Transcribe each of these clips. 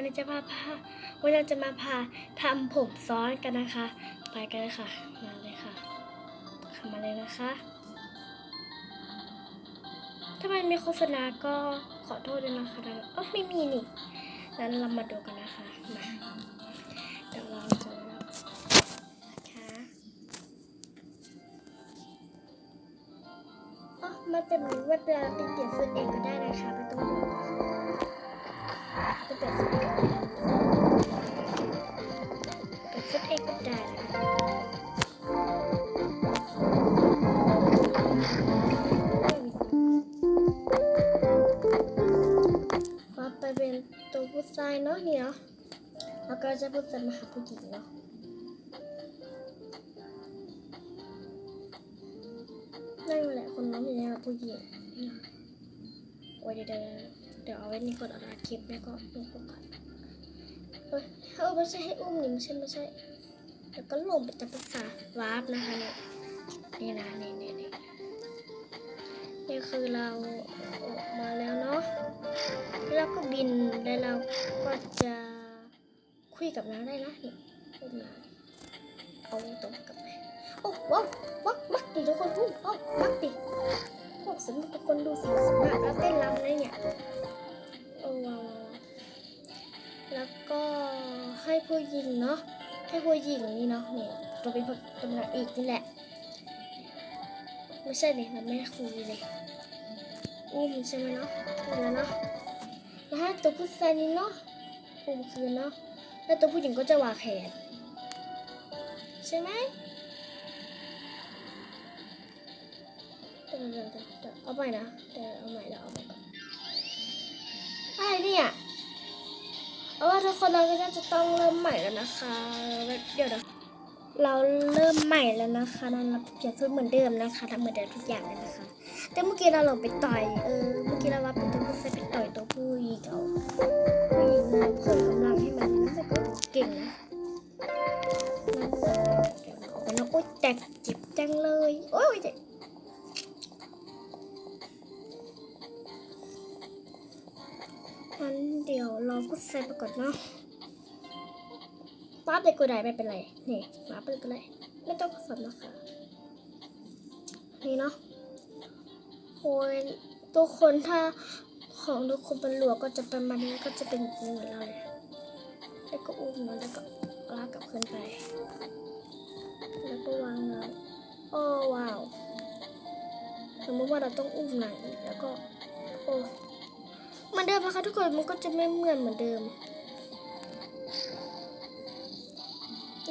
วันนี้จะมาพาวันนี้จะมาพาทำผมซ้อนกันนะคะ ไปกันเลยค่ะ มาเลยค่ะเข้ามาเลยนะคะ ถ้ามันมีโฆษณาก็ขอโทษด้วยนะคะเออไม่มีนี่นั้นเรามาดูกันนะคะมาเดี๋ยวเราจะมนะคะอ๋อมันเป็นแบบนี้ว่าเราไปเปลี่ยนชุดเองก็ได้นะคะไม่ต้องห่วงจะเปลี่ยนชุดเอ ตายเนาะนี่เนาะแล้วก็จะพูดจะมาหาผู้หญิงเนาะนั่นแหละคนน้องอยู่ในผู้หญิงโอ้ยเดี๋ยวเดี๋ยวเดี๋ยวเอาไว้นี่ก่อนเอาคลิปแล้วก็ลงก่อนเฮ้ยเออไม่ใช่ให้อุ้มนี่ไม่ใช่ไม่ใช่แล้วก็ลงไปแต่ภาษาวาร์ปนะคะเนี่ยนี่นะนี่นี่นี่ นี่คือเราออกมาแล้วเนาะแล้วก็บินแล้วเราก็จะคุยกับน้าได้นะนี่อุ้น้าเอาตรงกลับไปโอ้ว้าววักวักดิทุกคนอุ้ยโอ้วักดิโอ้สมมติทุกคนดูสิสมมติเราเต้นรำเลยเนี่ยโอ้ว้าวแล้วก็ให้ผู้หญิงเนาะให้ผู้หญิงนี่เนาะเนี่ยเราเป็นตำนานอีกนี่แหละ ไม่ใช่เนี่ยเราไม่คุยเลยอุ้มใช่ไหมเนาะอุ้มแล้วเนาะแล้วให้ตัวผู้ชายนี่เนาะอุ้มคืนเนาะแล้วตัวผู้หญิงก็จะวางแขนใช่ไหมเดี๋ยวเดี๋ยวเดี๋ยวเอาใหม่นะเดี๋ยวเอาใหม่แล้วเอาใหม่ก่อนอะไรเนี่ยเอาว่าทุกคนเราก็จะต้องเริ่มใหม่แล้วนะคะ เดี๋ยวนะ เราเริ่มใหม่แล้วนะคะนั่นเราเปลี่ยนชุดเหมือนเดิมนะคะทำเหมือนเดิมทุกอย่างเลยนะคะ แต่เมื่อกี้เราลงไปต่อยเออเมื่อกี้เราว่าเป็นตัวผู้ชายไปต่อยตัวผู้หญิงเอาผู้หญิงนะเพิ่มกำลังให้มันนะแต่ก็เก่งนะมันเดี๋ยวเราออกไปนะโอ๊ยแตกจิบจังเลยโอ๊ยเจ็บงั้นเดี๋ยวเราก็ใส่ไปก่อนเนาะ ป้าไปกูได้ไม่เป็นไร นี่ป้าไปก็ได้ ไม่ต้องผสมนะคะนี่เนาะโอ้ยทุกคนถ้าของทุกคนเป็นหลวงก็จะเป็นมันนี้ก็จะเป็นเหมือนเราเลยแล้วก็อุ้มเนแล้วก็ลากกลับขึ้นไป แล้วก็วางเนาโอ้ว้าวสมมติว่าเราต้องอุ้มหนังแล้วก็โอ้มือนเดิมนะคะทุกคนมันก็จะไม่เหมือนเหมือนเดิม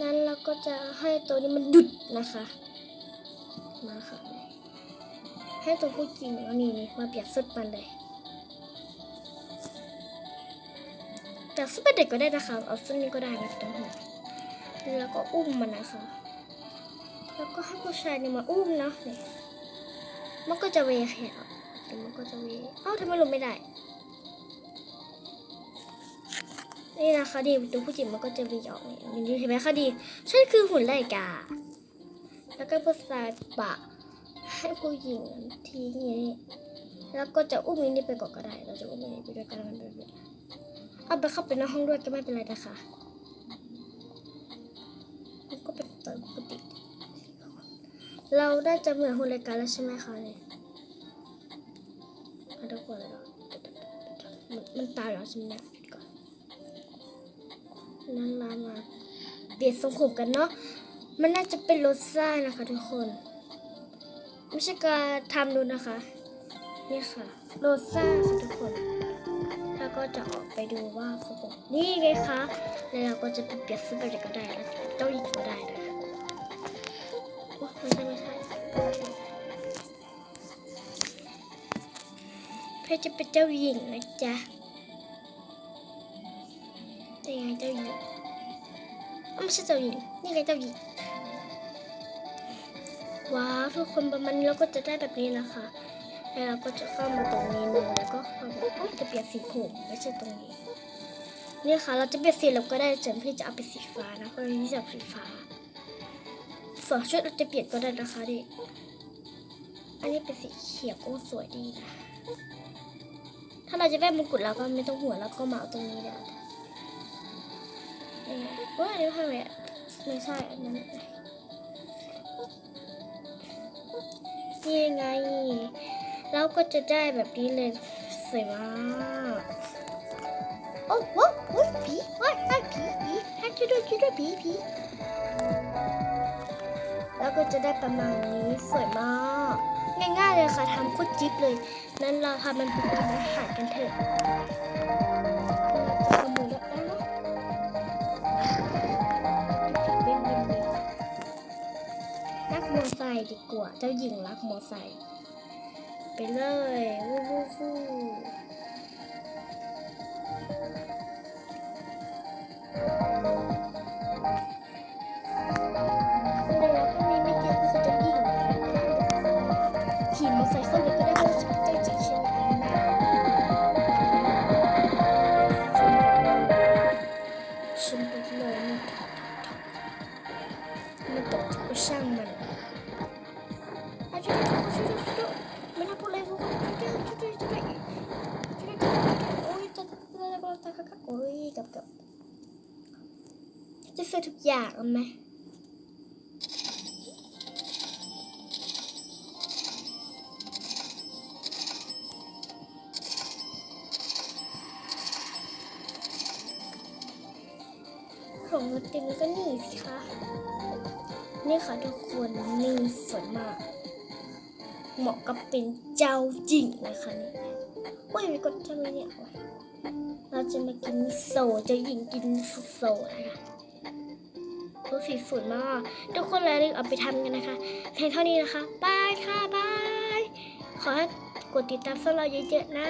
งั้นเราก็จะให้ตัวนี้มันดุดนะคะมาค่ะให้ตัวผู้จริงเอานี่นี่มาเปียบสุดมันเลยแต่สุดเป็นเด็กก็ได้นะคะ เอาสุดนี้ก็ได้ไม่ต้องห่วงแล้วก็อุ้มมันนะคะ แล้วก็ให้ผู้ชายนี่มาอุ้มนะมันก็จะเวแขนออกเดี๋ยวมันก็จะเวเอ้าทำไมลงไม่ได้ นี่นะคะดีตัวผู้หญิงมันก็จะวีออกนี่นี่เห็นไหมคะดีใช่คือหุ่นไล่กา แล้วก็ผู้ชายปะให้ผู้หญิงทีนี้ แล้วก็จะอุ้มมินี่ไปก่อนก็ได้ เราจะอุ้มมินี่ไปด้วยกันมันไปด้วยเอาไปเข้าไปในห้องด้วยก็ไม่เป็นไรนะคะมันก็เป็นตัวปกติ เราได้จะเหมือนหุ่นรายกาแล้วใช่ไหมคะเนี่ยมาทุกคนแล้วมันตายแล้วใช่ไหม นั่นมามาเปลี่ยนทรงผมกันเนาะมันน่าจะเป็นรสซ่านะคะทุกคน ไม่ใช่การทำดูนะคะนี่ค่ะโรซ่าค่ะทุกคน แล้วก็จะออกไปดูว่าเขาบอกนี่ไงคะแล้วเราก็จะไปเปลี่ยนซื้อไปไหนก็ได้แล้วเจ้าหญิงก็ได้นะโอ้ไม่ใช่ไม่ใช่เพชรจะเป็นเจ้าหญิงนะจ๊ะ นี่ไงเจ้าหญิงอ้าวไม่ใช่เจ้าหญิง นี่ไงเจ้าหญิง ว้าวทุกคนประมาณนี้เราก็จะได้แบบนี้นะคะ แล้วเราก็จะเข้ามาตรงนี้หนึ่งแล้วก็เข้ามาโอ๊ยจะเปลี่ยนสีผมไม่ใช่ตรงนี้ นี่ค่ะ เราจะเปลี่ยนสีเราก็ได้เสริมพี่จะเอาเป็นสีฟ้านะ เพราะวันนี้จะสีฟ้าส่วนชุดเราจะเปลี่ยนก็ได้นะคะดิอันนี้เป็นสีเขียวโอ้สวยดีนะ ถ้าเราจะได้มงกุฎเราก็ไม่ต้องหัวงแล้วก็มาเอาตรงนี้เลยไหน ว่าอันนี้ผ้าแหวะไม่ใช่อันนั้นนี่ไง เราก็จะได้แบบนี้เลยสวยมากโอ้โหโอ้ผีว้ายว้ายผีผีให้ช่วยด้วยช่วยด้วยผีผีแล้วก็จะได้ประมาณนี้สวยมาก ง่ายๆเลยค่ะทำโคุดจิ๊บเลย นั้นเราทำมันเป็นกินอาหารกันเถอะ ดีกว่า เจ้าหญิงรักมอไซค์ไปเลยวู้วู้วู้ในรักก็มีไม่เยอะคือเจ้าหญิงขี่มอไซ จะซื้อทุกอย่างเอาไหมของมันเต็มก็นี่สิคะ นี่ค่ะทุกคนนี่สวยมาก เหมาะกับเป็นเจ้าจริงนะคะนี่โอ้ยมีกดทำไมเนี่ยเราจะมากินโซะเจ้าหญิงกินสุโซะนะคะ ทุกสีสวยมาก ทุกคนอย่าลืมเอาไปทำกันนะคะเพียงเท่านี้นะคะบายค่ะบาย ขอให้กดติดตามพวกเราเยอะๆนะ